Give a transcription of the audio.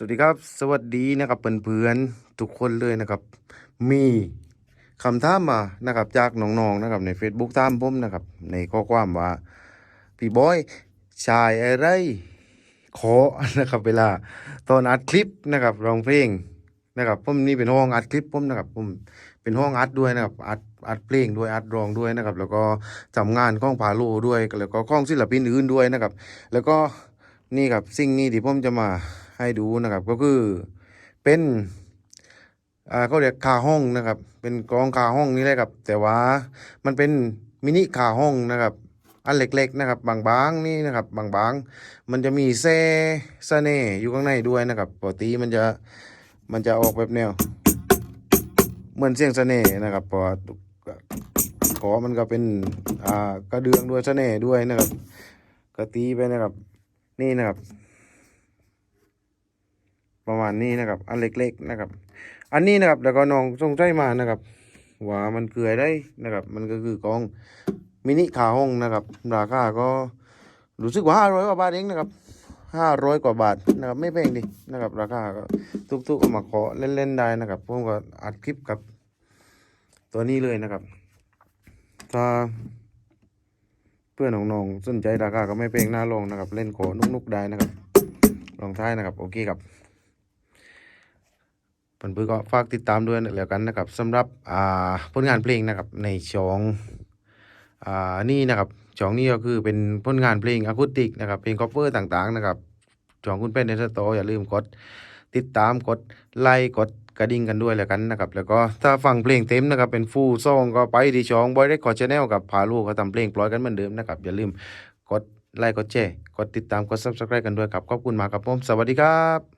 สวัสดีครับ สวัสดีนะครับเพื่อนๆทุกคนเลยนะครับ มีคำถามมานะครับ จากน้องๆนะครับใน Facebook ตามผมนะครับ ในข้อความว่า พี่บอยชายอะไรขอนะครับ เวลา ตอนอัดคลิปนะครับร้องเพลงนะครับผมนี่เป็นห้องอัดคลิปผมนะครับผมเป็นห้องอัดด้วยนะครับอัดอัดเพลงด้วยอัดร้องด้วยนะครับ แล้วก็ทำงานข้องผาโลด้วยแล้วก็ข้องศิลปินอื่นด้วยนะครับ แล้วก็นี่ครับสิ่งนี้ที่ผมจะมา ให้ดูนะครับ ก็คือเป็นอ่าเขาเรียกคาห้องนะครับ เป็นกองคาห้องนี่แหละครับ แต่ว่ามันเป็นมินิคาห้องนะครับ อันเล็กๆนะครับบางๆนี่นะครับบางๆมันจะมีแซ่เสน่อยู่ข้างในด้วยนะครับปกติมันจะมันจะออกแบบแนว เหมือนเสียงเสน่ห์นะครับเพราะขอมันก็เป็นอ่ากระเดืองด้วยเสน่ห์ด้วยนะครับกระตีไปนะครับ นี่นะครับ ประมาณนี้นะครับ อันเล็กๆนะครับ อันนี้นะครับแล้วก็น้องสงใจมานะครับว่ามันคืออะไรนะครับ มันก็คือกองมินิขาห้องนะครับ ราคาก็รู้สึกว่าห้าร้อยกว่าบาทเองนะครับห้าร้อยกว่าบาทนะครับไม่แพงดินะครับ ราคาก็ทุกๆเอามาขอเล่นๆได้นะครับผมก็อัดคลิปกับตัวนี้เลยนะครับ ถ้าเพื่อนน้องๆสนใจราคาก็ไม่แพงน่าลองนะครับ เล่นขอนุกๆได้นะครับ ลองท้ายนะครับ โอเคครับ เพื่อนๆก็ฝากติดตามด้วยแล้วกันนะครับสำหรับอ่าผลงานเพลงนะครับในช่องอ่านี่นะครับช่องนี้ก็คือเป็นผลงานเพลงอะคูติกนะครับเพลงคอฟเวอร์ต่างๆนะครับช่องคุณเป็นเดนสตออย่าลืมกดติดตามกดไลค์กดกระดิ่งกันด้วยแล้วกันนะครับแล้วก็ถ้าฟังเพลงเต็มนะครับเป็นฟูลซองก็ไปที่ช่องบอยได้คอร์ชแนลกับพาลูกเขาทำเพลงปล่อยกันเหมือนเดิมนะครับอย่าลืมกดไลค์กดแชร์กดติดตามกด subscribe กันด้วยครับขอบคุณมากครับผมสวัสดีครับ